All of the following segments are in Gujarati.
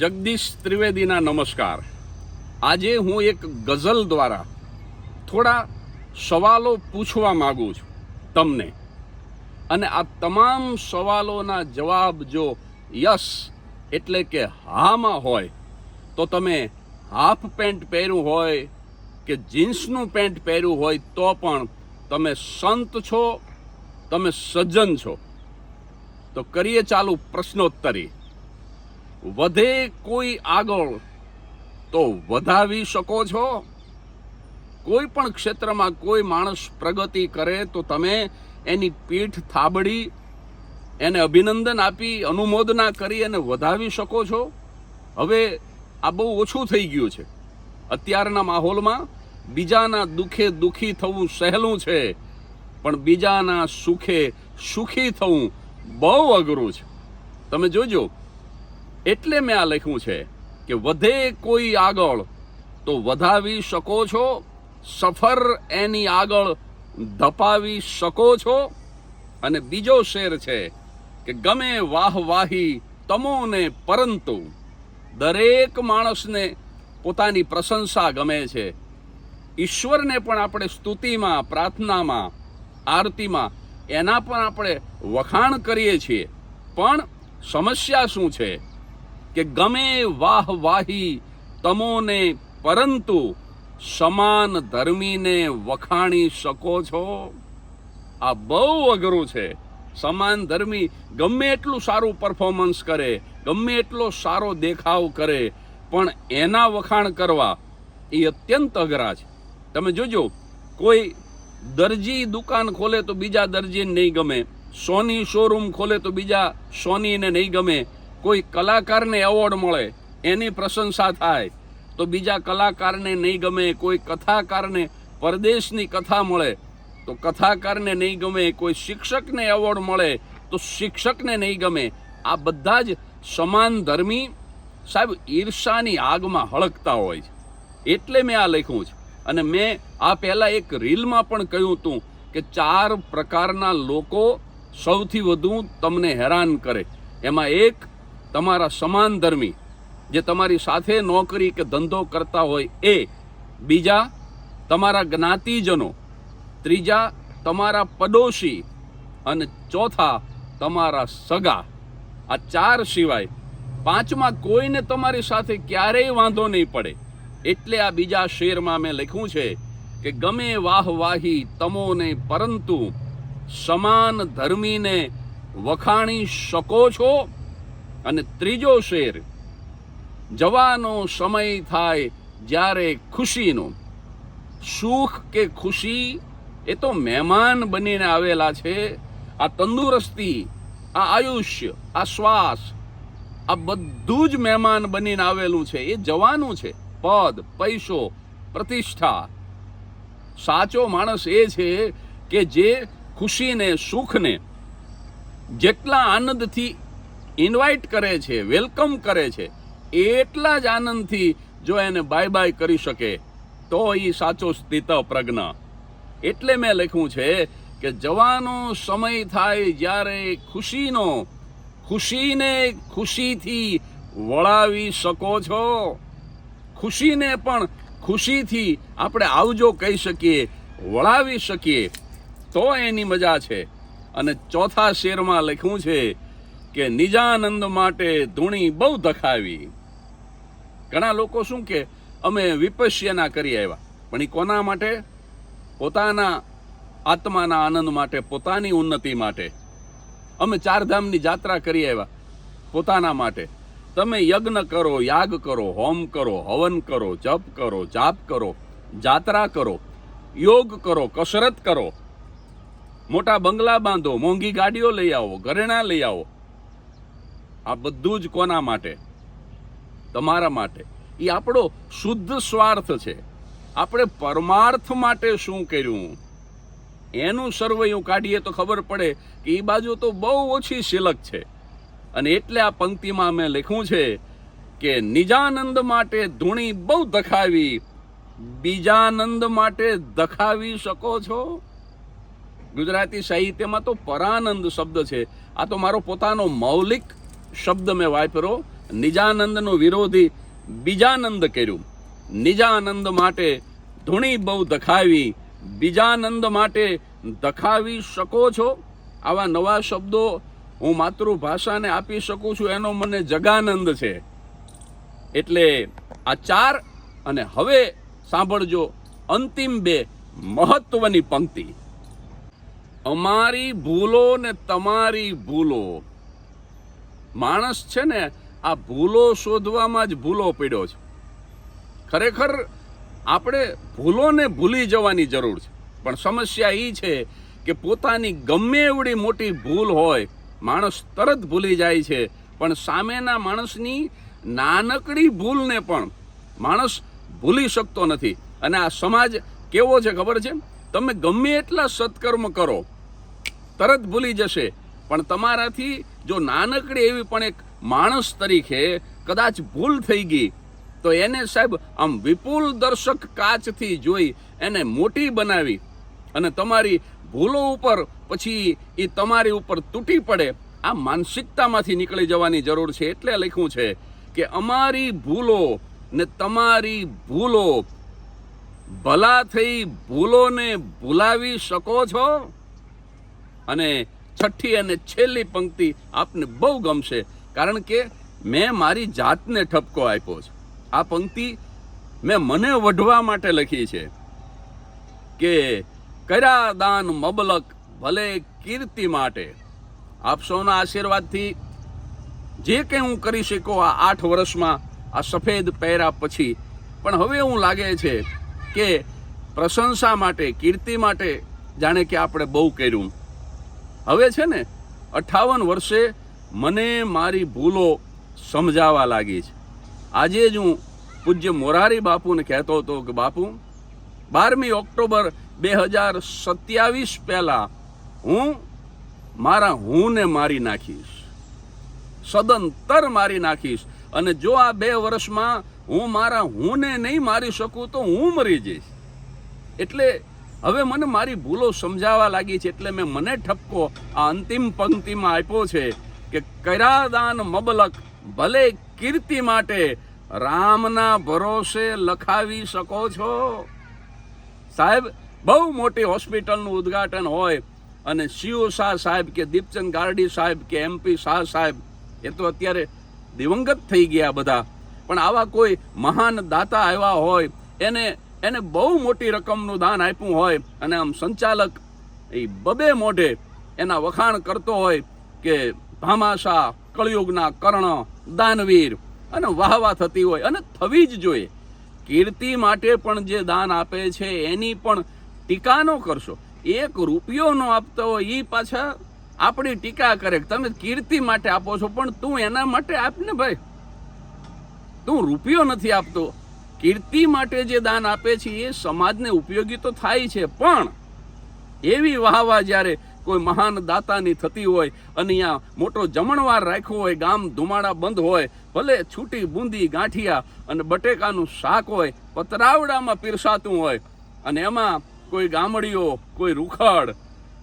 જગદીશ ત્રિવેદીના નમસ્કાર. આજે હું એક ગઝલ દ્વારા થોડા સવાલો પૂછવા માગું છું તમને. અને આ તમામ સવાલોના જવાબ જો યસ એટલે કે હામાં હોય, તો તમે હાફ પેન્ટ પહેર્યું હોય કે જીન્સનું પેન્ટ પહેર્યું હોય, તો પણ તમે સંત છો, તમે સજ્જન છો. તો કરીએ ચાલુ પ્રશ્નોત્તરી. વધે કોઈ આગળ તો વધાવી શકો છો. કોઈ પણ ક્ષેત્રમાં કોઈ માણસ પ્રગતિ કરે તો તમે એની પીઠ થાબડી, એને અભિનંદન આપી, અનુમોદના કરી અને વધાવી શકો છો. હવે આ બહુ ઓછું થઈ ગયું છે. અત્યારના માહોલમાં બીજાના દુઃખે દુઃખી થવું સહેલું છે, પણ બીજાના સુખે સુખી થવું બહુ અઘરું છે. તમે જોજો એટલે મેં આ લખ્યું છે કે વધે કોઈ આગળ તો વધાવી શકો છો, સફર એની આગળ ધપાવી શકો છો. અને બીજો શેર છે કે ગમે વાહ વાહી તમોને પરંતુ દરેક માણસને પોતાની પ્રશંસા ગમે છે. ઈશ્વરને પણ આપણે સ્તુતિમાં, પ્રાર્થનામાં, આરતીમાં એના પણ આપણે વખાણ કરીએ છીએ. પણ સમસ્યા શું છે? કે ગમે વાહ વાહી તમોને, પરંતુ સમાન ધર્મીને વખાણી શકો છો? આ બહુ અઘરું છે. સમાન ધર્મી ગમે એટલું સારું પરફોર્મન્સ કરે, ગમે એટલો સારો દેખાવ કરે, પણ એના વખાણ કરવા એ અત્યંત અઘરા છે. તમે જોજો, કોઈ દરજી દુકાન ખોલે તો બીજા દરજીને નહીં ગમે, સોની શોરૂમ ખોલે તો બીજા સોનીને નહીં ગમે કોઈ કલાકારને એવોર્ડ મળે, એની પ્રશંસા થાય, તો બીજા કલાકારને નહીં ગમે, કોઈ કથાકારને પરદેશની કથા મળે, તો કથાકારને નહીં ગમે, કોઈ શિક્ષકને એવોર્ડ મળે, તો શિક્ષકને નહીં ગમે. આ બધા જ સમાન ધર્મી સાહેબ ઈર્ષાની આગમાં હળકતા હોય છે. એટલે મેં આ લખ્યું છે. અને મેં આ પહેલાં એક રીલમાં પણ કહ્યું હતું કે ચાર પ્રકારના લોકો સૌથી વધુ તમને હેરાન કરે. એમાં એક તમારા સમાન ધર્મી, જે તમારી સાથે નોકરી કે ધંધો કરતા હોય એ. બીજા, તમારા જ્ઞાતિજનો. ત્રીજા, તમારા પડોશી. અને ચોથા, તમારા સગા. આ ચાર સિવાય પાંચમાં કોઈને તમારી સાથે ક્યારેય વાંધો નહીં પડે. એટલે આ બીજા શેરમાં મેં લખ્યું છે કે ગમે વાહ વાહી તમોને પરંતુ સમાન ધર્મીને વખાણી શકો છો અને ત્રીજો શેર, જવાનો સમય થાય જ્યારે ખુશીનો. સુખ કે ખુશી એ તો મહેમાન બનીને આવેલા છે. આ તંદુરસ્તી, આ આયુષ્ય, આ શ્વાસ, આ બધું જ મહેમાન બનીને આવેલું છે. એ જવાનું છે. પદ, પૈસો, પ્રતિષ્ઠા. સાચો માણસ એ છે કે જે ખુશીને, સુખને, જેટલા આનંદથી ઇન્વાઇટ કરે છે વેલકમ કરે છે, એટલા જ આનંદથી જો એને બાય બાય કરી શકે તો એ સાચો સ્થિત પ્રજ્ઞ. એટલે મેં લખ્યું છે કે જવાનો સમય થાય જ્યારે ખુશીનો, ખુશીને ખુશીથી વળાવી શકો છો. ખુશીને પણ ખુશીથી આપણે આવજો કહી શકીએ, વળાવી શકીએ, તો એની મજા છે. અને ચોથા શેરમાં લખ્યું છે કે નિજાનંદ માટે ધૂણી બહુ ધખાવી. ઘણા લોકો શું કે, અમે વિપશ્યના કરી આવ્યા. પણ એ કોના માટે? પોતાના આત્માના આનંદ માટે, પોતાની ઉન્નતિ માટે. અમે ચારધામની જાત્રા કરી આવ્યા, પોતાના માટે. તમે યજ્ઞ કરો, યાગ કરો, હોમ કરો, હવન કરો, જપ કરો, જાપ કરો, જાત્રા કરો, યોગ કરો, કસરત કરો. મોટા બંગલા બાંધો, મોંઘી ગાડીઓ લઈ આવો, ઘરેણા લઈ આવો આ બધું જ કોના માટે? તમારા માટે. એ આપણો શુદ્ધ સ્વાર્થ છે. આપણે પરમાર્થ માટે શું કર્યું? એનું સર્વૈયું કાઢીએ તો ખબર પડે કે એ બાજુ તો બહુ ઓછી સિલક છે. અને એટલે આ પંક્તિમાં મેં લખ્યું છે કે નિજાનંદ માટે ધૂણી બહુ દખાવી. બીજાનંદ માટે દખાવી શકો છો? ગુજરાતી સાહિત્યમાં તો પરાનંદ શબ્દ છે. આ તો મારો પોતાનો મૌલિક શબ્દ મેં વાપર્યો નિજાનંદનો વિરોધી બીજાનંદ કર્યું. નિજાનંદ માટે ધૂણી બહુ દખાવી, બીજાનંદ માટે દખાવી શકો છો? આવા નવા શબ્દો હું માતૃભાષાને આપી શકું છું, એનો મને જગાનંદ છે. એટલે આ ચાર અને હવે સાંભળજો અંતિમ બે મહત્વની પંક્તિ. અમારી ભૂલો ને તમારી ભૂલો. માણસ છે ને, આ ભૂલો શોધવામાં જ ભૂલો પડ્યો છે. ખરેખર આપણે ભૂલોને ભૂલી જવાની જરૂર છે. પણ સમસ્યા એ છે કે પોતાની ગમે એવડી મોટી ભૂલ હોય, માણસ તરત ભૂલી જાય છે. પણ સામેના માણસની નાનકડી ભૂલને પણ માણસ ભૂલી શકતો નથી. અને આ સમાજ કેવો છે ખબર છે? તમે ગમે એટલા સત્કર્મ કરો, તરત ભૂલી જશે. પણ તમારાથી જો નાનકડી એવી પણ એક માણસ તરીકે કદાચ ભૂલ થઈ ગઈ, તો એને સાહેબ આમ વિપુલ દર્શક કાચથી જોઈ એને મોટી બનાવી અને તમારી ભૂલો ઉપર પછી એ તમારી ઉપર તૂટી પડે. આ માનસિકતામાંથી નીકળી જવાની જરૂર છે. એટલે લખ્યું છે કે અમારી ભૂલો ને તમારી ભૂલો, ભલા થઈ ભૂલોને ભૂલાવી શકો છો? અને છઠ્ઠી અને છેલ્લી પંક્તિ આપને બહુ ગમશે, કારણ કે મેં મારી જાતને ઠપકો આપ્યો છે. આ પંક્તિ મેં મને વઢવા માટે લખી છે કે, કર્યા દાન મબલક ભલે કીર્તિ માટે. આપ સૌના આશીર્વાદથી જે કંઈ હું કરી શકો આ આઠ વર્ષમાં, આ સફેદ પહેર્યા પછી, પણ હવે હું લાગે છે કે પ્રશંસા માટે, કીર્તિ માટે જાણે કે આપણે બહુ કર્યું. હવે છે ને, અઠાવન વર્ષે મને મારી ભૂલો સમજાવા લાગી છે. આજે જ હું પૂજ્ય મોરારી બાપુને કહેતો હતો કે, બાપુ, બારમી ઓક્ટોબર બે હજાર સત્યાવીસ પહેલાં હું મારા હુંને મારી નાખીશ. સદંતર મારી નાખીશ. અને જો આ બે વર્ષમાં હું મારા હુંને નહીં મારી શકું તો હું મરી જઈશ. એટલે હવે મને મારી ભૂલો સમજાવવા લાગી છે એટલે મેં મને ઠપકો આ અંતિમ પંક્તિમાં આપ્યો છે કે કરાદાન મબલક ભલે કીર્તિ માટે રામના ભરોસે લખાવી શકો છો. સાહેબ, બહુ મોટી હોસ્પિટલનું ઉદ્ઘાટન હોય અને સીઓ શાહ સાહેબ કે દીપચંદ ગારડી સાહેબ કે એમપી શાહ સાહેબ, એ તો અત્યારે દિવંગત થઈ ગયા બધા. પણ આવા કોઈ મહાન દાતા આવ્યા હોય, એને એને બહુ મોટી રકમનું દાન આપ્યું હોય અને આમ સંચાલક એ બબે મોઢે એના વખાણ કરતો હોય કે ભામાશા, કળિયુગના કર્ણ, દાનવીર અને વાહવા થતી હોય અને થવી જ જોઈએ. કીર્તિ માટે પણ જે દાન આપે છે એની પણ ટીકા ન કરશો. એક રૂપિયો ન આપતો હોય એ પાછા આપણી ટીકા કરે તમે કીર્તિ માટે આપો છો, પણ તું એના માટે આપને ભાઈ. તું રૂપિયો નથી આપતો. કીર્તિ માટે જે દાન આપે છે, એ સમાજને ઉપયોગી તો થાય છે, પણ એવી વાહવા જ્યારે કોઈ મહાન દાતાની થતી હોય અને અહીંયા મોટો જમણવાર રાખ્યો હોય, ગામ ધુમાડા બંધ હોય, ભલે છૂટી બુંદી ગાંઠિયા અને બટેકાનું શાક હોય, પતરાવડામાં પીરસાતું હોય, અને એમાં કોઈ ગામડીઓ, કોઈ રૂખડ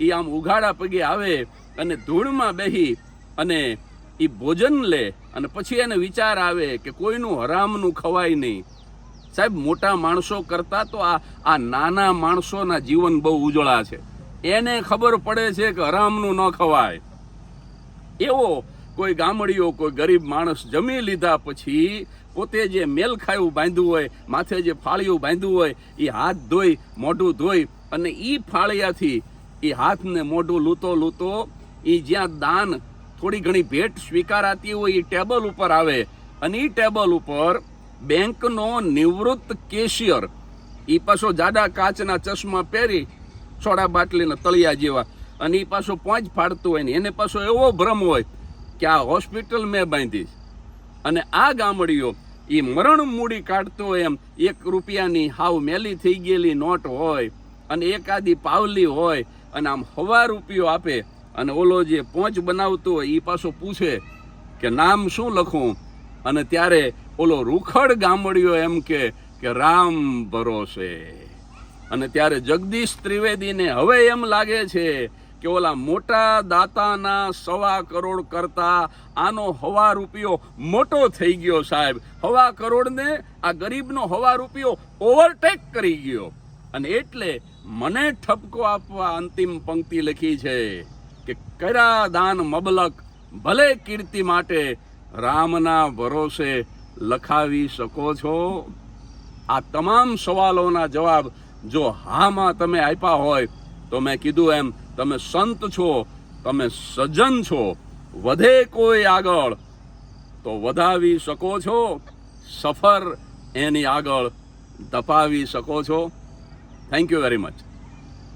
એ આમ ઉઘાડા પગે આવે અને ધૂળમાં બેહી અને એ ભોજન લે અને પછી એને વિચાર આવે કે કોઈનું હરામનું ખવાય નહીં. સાહેબ, મોટા માણસો કરતા તો આ આ નાના માણસોના જીવન બહુ ઉજળા છે. એને ખબર પડે છે કે હરામનું ન ખવાય. એવો કોઈ ગામડીઓ કોઈ ગરીબ માણસ જમી લીધા પછી પોતે જે મેલ ખાયું બાંધ્યું હોય, માથે જે ફાળિયું બાંધ્યું હોય, એ હાથ ધોઈ, મોઢું ધોઈ અને એ ફાળિયાથી એ હાથને મોઢું લૂતો લૂતો એ જ્યાં દાન થોડી ઘણી ભેટ સ્વીકારાતી હોય એ ટેબલ ઉપર આવે અને એ ટેબલ ઉપર બેંકનો નિવૃત્ત કેશિયર. એ પાછો જાડા કાચના ચશ્મા પહેરી સોડા બાટલીના તળિયા જેવા. અને એ પાછો પોંચ ફાડતું હોય ને એને પાછો એવો ભ્રમ હોય કે આ હોસ્પિટલ મેં બાંધી અને આ ગામડીઓ એ મરણ મૂડી કાઢતો હોય એમ એક રૂપિયાની હાવ મેલી થઈ ગયેલી નોટ હોય અને એકાદી પાવલી હોય અને આમ હવા રૂપિયો આપે અને ઓલો જે પોંચ બનાવતો હોય એ પાછો પૂછે કે નામ શું લખું? અને ત્યારે ઓલો રૂખડ ગામડિયો એમ કે કે રામ ભરોસે. અને ત્યારે જગદીશ ત્રિવેદીને હવે એમ લાગે છે કે ઓલા મોટા દાતાના સવા કરોડ કરતા આનો હવા રૂપિયો મોટો થઈ ગયો સાહેબ. હવા કરોડને આ ગરીબનો હવા રૂપિયો ઓવરટેક કરી ગયો. અને એટલે મને ઠપકો આપવા અંતિમ પંક્તિ લખી છે કે કર્યા દાન મબલક ભલે કીર્તિ માટે રામના ભરોસે લખાવી શકો છો? આ તમામ સવાલોના જવાબ જો હામાં તમે આપ્યા હોય, તો મેં કીધું એમ, તમે સંત છો, તમે સજ્જન છો, વધે કોઈ આગળ. તો વધાવી શકો છો? સફર એની આગળ દપાવી શકો છો? Thank you very much